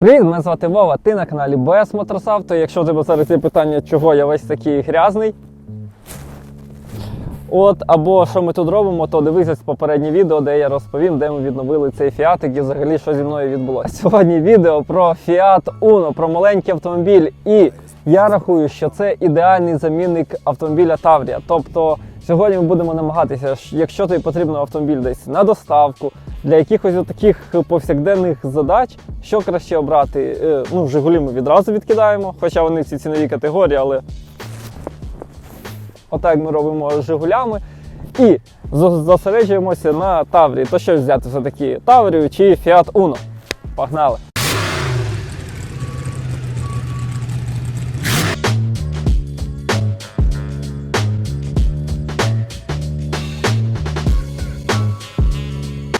Привіт, мене звати Вова, ти на каналі BS Motorsauto. Якщо тебе зараз є питання, чого я весь такий грязний. От, або що ми тут робимо, то дивися попереднє відео, де я розповім, де ми відновили цей фіатик і взагалі що зі мною відбулося. Сьогодні відео про Fiat Uno, про маленький автомобіль. І я рахую, що це ідеальний замінник автомобіля Таврія. Тобто сьогодні ми будемо намагатися, якщо тобі потрібен автомобіль десь на доставку, для якихось таких повсякденних задач, що краще обрати. Е, Ну, Жигулі ми відразу відкидаємо, хоча вони всі цінові категорії, але Отак ми робимо з Жигулями. І зосереджуємося на Таврії. То що взяти все-таки Таврію чи Fiat Uno? Погнали!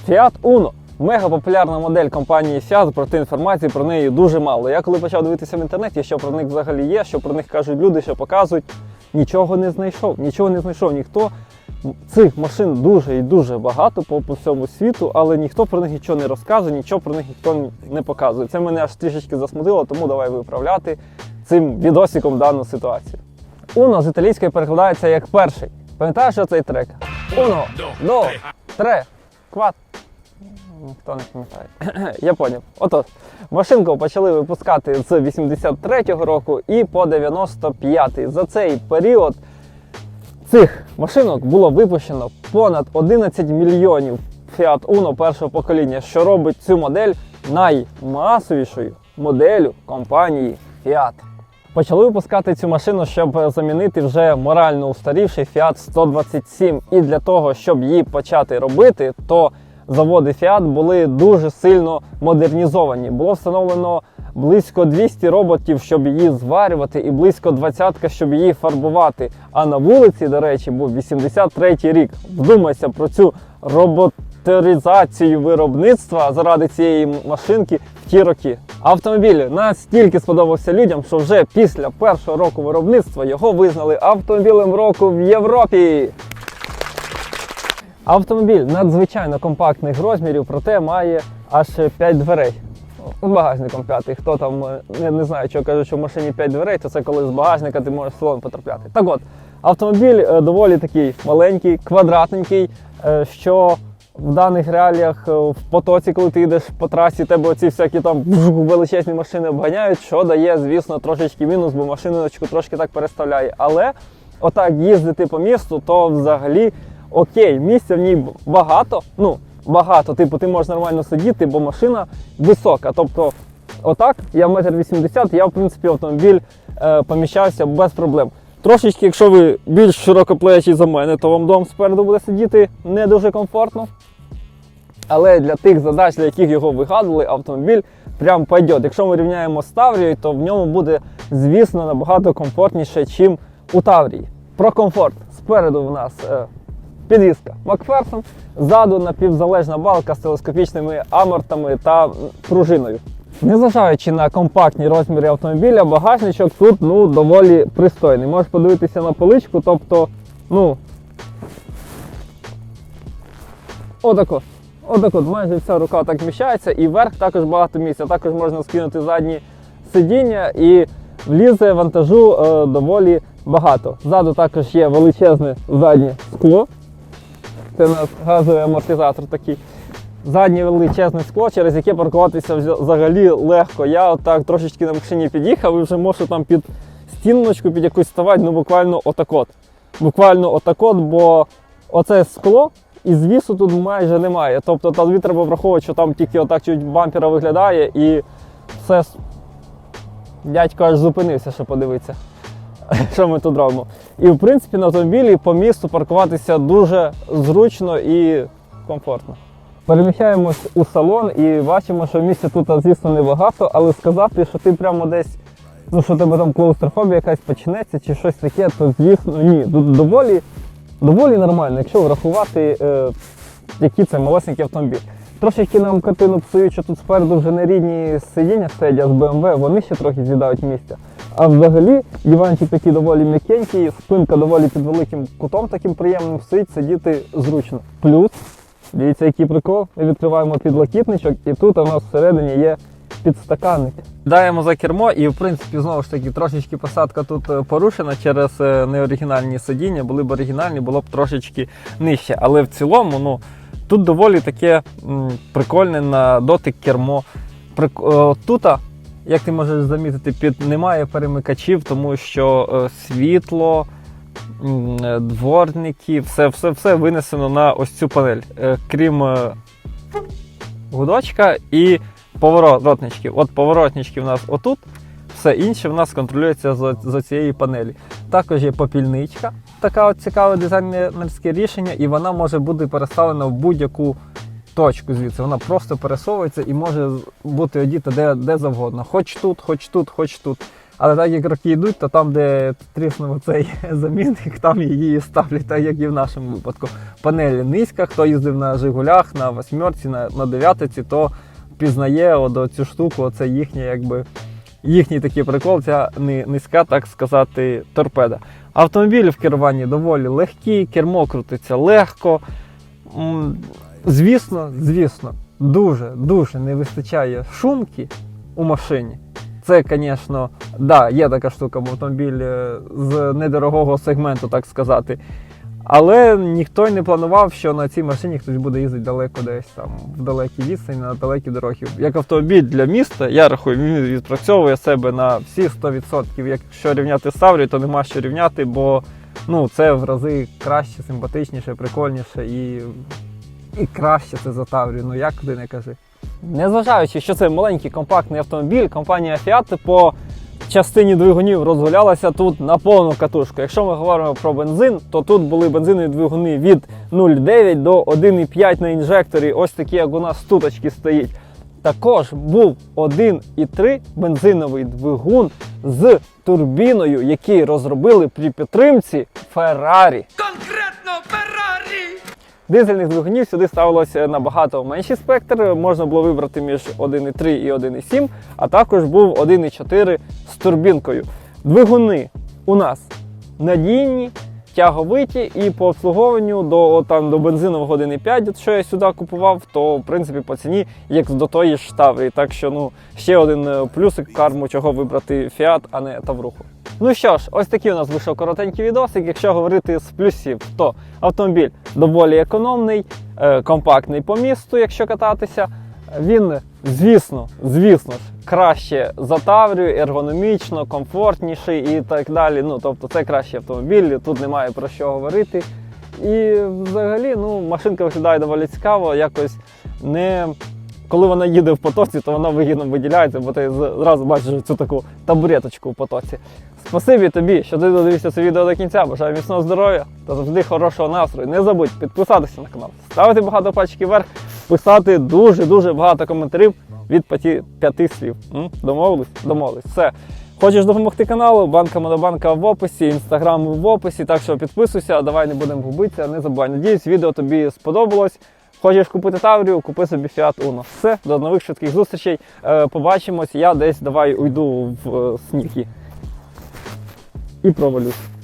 Fiat Uno. Мега популярна модель компанії Fiat, проте інформації про неї дуже мало. Я коли почав дивитися в інтернеті, що про них взагалі є, що про них кажуть люди, що показують, нічого не знайшов, нічого не знайшов. Ніхто цих машин дуже і дуже багато по, по всьому світу, але ніхто про них нічого не розказує, нічого про них ніхто не показує. Це мене аж трішечки засмутило, тому давай виправляти цим відосиком дану ситуацію. Uno з італійської перекладається як перший. Пам'ятаєш що цей трек? Uno, до, тре, кват. Ніхто не пам'ятає. Я поняв. Отож, машинку почали випускати з 83-го року і по 95-й. За цей період цих машинок було випущено понад 11 мільйонів Fiat Uno першого покоління, що робить цю модель наймасовішою моделлю компанії Fiat. Почали випускати цю машину, щоб замінити вже морально устарівший Fiat 127. І для того, щоб її почати робити, то заводи Fiat були дуже сильно модернізовані. Було встановлено близько 200 роботів, щоб її зварювати, і близько 20, щоб її фарбувати. А на вулиці, до речі, був 83-й рік. Вдумайся про цю роботеризацію виробництва заради цієї машинки в ті роки. Автомобіль настільки сподобався людям, що вже після першого року виробництва його визнали автомобілем року в Європі. Автомобіль надзвичайно компактних розмірів, проте має аж 5 дверей. З багажником п'ятий. Хто там е, не, не знає, що кажуть, що в машині 5 дверей, то це коли з багажника ти можеш в салон потрапляти. Так от, автомобіль е, доволі такий маленький, квадратненький, е, що в даних реаліях в потоці, коли ти йдеш по трасі, тебе оці всякі там величезні машини обганяють, що дає, звісно, трошечки мінус, бо машиночку трошки так переставляє. Але отак їздити по місту, то взагалі окей, місця в ній багато. Ну, багато. Типу, ти можеш нормально сидіти, бо машина висока. Тобто, отак, я метр вісімдесят, я в принципі автомобіль е, поміщався без проблем. Трошечки, якщо ви більш широкоплечі за мене, то вам дом спереду буде сидіти не дуже комфортно. Але для тих задач, для яких його вигадували, автомобіль прям пойде. Якщо ми рівняємо з Таврією, то в ньому буде, звісно, набагато комфортніше, ніж у Таврії. Про комфорт. Спереду в нас е, підвізка Макферсон, ззаду напівзалежна балка з телескопічними амортами та пружиною. Незважаючи на компактні розміри автомобіля, багажничок тут ну, доволі пристойний. Можеш подивитися на поличку, тобто, ну, Отако. Отако, майже вся рука так вміщається, і вверх також багато місця. Також можна скинути задні сидіння і влізе вантажу е, доволі багато. Ззаду також є величезне заднє скло. Це газовий амортизатор такий. Заднє величезне скло, через яке паркуватися взагалі легко. Я отак трошечки на машині під'їхав і вже можу там під стіночку, під якусь ставати, ну буквально отак от. Буквально отак от, бо оце скло і звісу тут майже немає. Тобто тобі треба враховувати, що там тільки отак чуть бампера виглядає і все. Дядько аж зупинився, щоб подивитися, що ми тут робимо. І в принципі на автомобілі по місту паркуватися дуже зручно і комфортно. Переміщаємось у салон і бачимо, що місця тут, звісно, небагато, але сказати, що ти прямо десь, ну що тебе там клаустрофобія якась почнеться чи щось таке, то звісно ні. Доволі, доволі нормально, якщо врахувати, е, який це малесенький автомобіль. Трошечки нам картину псують, що тут спереду вже не рідні сидіння стоять, а з BMW, вони ще трохи з'їдають місця. А взагалі диванчик такий доволі м'якенький, спинка доволі під великим кутом таким приємним стоїть, сидіти зручно. Плюс, дивіться, який прикол, ми відкриваємо підлокітничок, і тут у нас всередині є підстаканник. Даємо за кермо, і в принципі знову ж таки трошечки посадка тут е, порушена через е, неоригінальні сидіння. Були б оригінальні, було б трошечки нижче. Але в цілому, ну тут доволі таке м, прикольне на дотик кермо. Прик... е, Тут, як ти можеш замітити, під немає перемикачів, тому що е, світло. е, Дворники, все, все, все винесено на ось цю панель, Е, крім гудочка і поворотничків. От поворотнички в нас отут, все інше в нас контролюється з, з цієї панелі. Також є попільничка, така от цікаве дизайнерське рішення, і вона може бути переставлена в будь-яку точку звідси. Вона просто пересовується і може бути одіта де, де завгодно. Хоч тут, хоч тут, хоч тут. Але так як роки йдуть, то там, де тріснув цей замінник, там її ставлять, так як і в нашому випадку. Панелі низька, хто їздив на Жигулях, на восьмерці, на, на дев'ятиці, то пізнає от цю штуку, оце їхнє, якби їхній такий прикол, ця низька, так сказати, торпеда. Автомобілі в керуванні доволі легкі, кермо крутиться легко. Звісно, звісно, дуже дуже не вистачає шумки у машині. Це, звісно, да, є така штука, бо автомобіль е, з недорогого сегменту, так сказати. Але ніхто й не планував, що на цій машині хтось буде їздити далеко десь там, в далекій відстані, на далекі дороги. Як автомобіль для міста, я рахую, він відпрацьовує себе на всі 100%. Якщо рівняти з Таврією, то нема що рівняти, бо ну, це в рази краще, симпатичніше, прикольніше і, і краще це за Таврію. Ну як ти не кажи. Незважаючи, що це маленький компактний автомобіль, компанія Fiat по частині двигунів розгулялася тут на повну катушку. Якщо ми говоримо про бензин, то тут були бензинові двигуни від 0,9 до 1,5 на інжекторі, ось такі, як у нас туточки стоїть. Також був 1,3 бензиновий двигун з турбіною, який розробили при підтримці Ferrari. Конкретно Феррарі! Дизельних двигунів сюди ставилося набагато менший спектр. Можна було вибрати між 1,3 і 1,7, а також був 1,4 з турбінкою. Двигуни у нас надійні, тяговиті і по обслуговуванню до, там, до бензинового 1,5, що я сюди купував, то в принципі по ціні як до тої ж Таврії. Так що ну, ще один е, плюсик карму, чого вибрати Fiat, а не Тавруху. Ну що ж, ось такий у нас вийшов коротенький відосик. Якщо говорити з плюсів, то автомобіль доволі економний, е, компактний по місту, якщо кататися. Він, звісно, звісно ж, краще за Таврію, ергономічно, комфортніший і так далі. Ну, тобто це кращий автомобіль, тут немає про що говорити. І взагалі, ну, машинка виглядає доволі цікаво, якось не. Коли вона їде в потоці, то вона вигідно виділяється, бо ти зразу бачиш цю таку табуреточку в потоці. Спасибі тобі, що ти додивився це відео до кінця. Бажаю міцного здоров'я та завжди хорошого настрою. Не забудь підписатися на канал, ставити багато пальчиків вверх, писати дуже-дуже багато коментарів від п'яти, слів. М? Домовились? Домовились. Все. Хочеш допомогти каналу? Банка Монобанка в описі, інстаграм в описі. Так що підписуйся, давай не будемо губитися, не забувай. Надіюсь, відео тобі сподобалось. Хочеш купити Таврію, купи собі Fiat Uno. Все, до нових швидких зустрічей. Е, побачимось. Я десь давай уйду в е, сніг і провалюсь.